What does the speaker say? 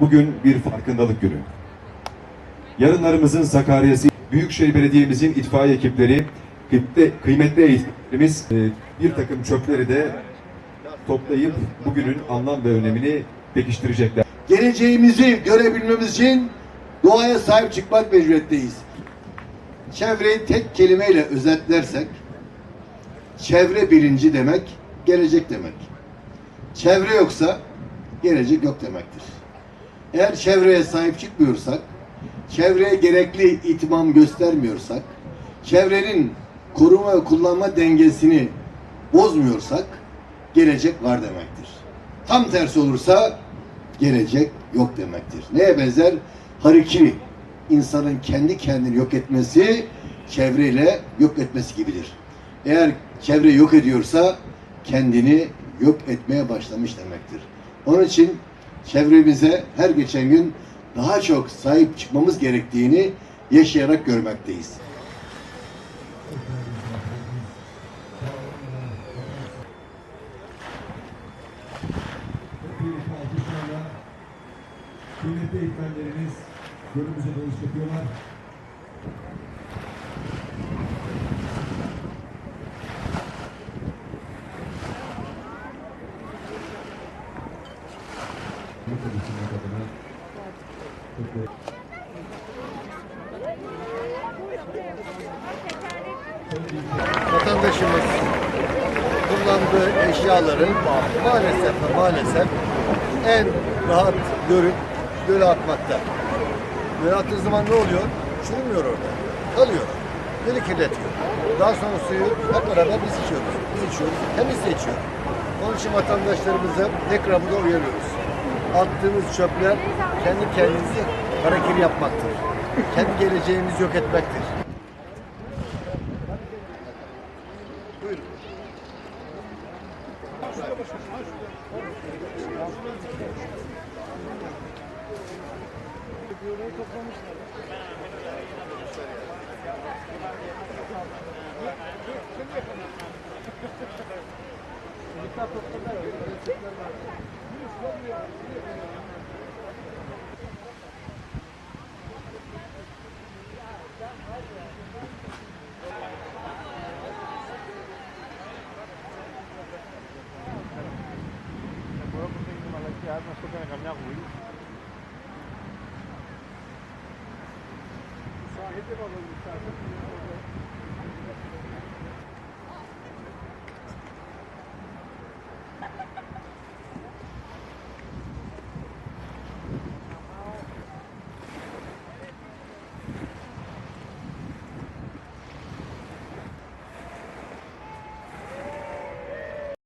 bugün bir farkındalık günü. Yarınlarımızın Sakarya'sı, Büyükşehir Belediye'mizin itfaiye ekipleri, kıymetli, kıymetli eğitimlerimiz e, bir takım çöpleri de toplayıp bugünün anlam ve önemini pekiştirecekler. geleceğimizi görebilmemiz için doğaya sahip çıkmak mecburiyetteyiz. Çevreyi tek kelimeyle özetlersek, çevre bilinci demek, gelecek demek. Çevre yoksa, gelecek yok demektir. Eğer çevreye sahip çıkmıyorsak, çevreye gerekli itimam göstermiyorsak, çevrenin koruma ve kullanma dengesini bozmuyorsak, gelecek var demektir. Tam tersi olursa, gelecek yok demektir. Neye benzer? Harikiri. İnsanın kendi kendini yok etmesi, çevreyle yok etmesi gibidir. Eğer çevre yok ediyorsa, kendini yok etmeye başlamış demektir. Onun için çevremize her geçen gün daha çok sahip çıkmamız gerektiğini yaşayarak görmekteyiz. Kıymetli eğitmenlerimiz bölümümüze dönüş yapıyorlar. Vatandaşımız kullandığı eşyaları maalesef maalesef en rahat görüp göle atmakta. Göle attığı zaman ne oluyor? Çürümüyor orada. Kalıyor. Gölü kirletiyor. Daha sonra suyu hep beraber biz içiyoruz. Biz içiyoruz. Temiz de içiyor. Onun için vatandaşlarımızı tekrar burada uyarıyoruz. Attığımız çöpler kendi kendimizi hareketi yapmaktır. Kendi geleceğimizi yok etmektir. Buyurun. 야, 소변에 갔냐고. 자, 해제가 너무 잘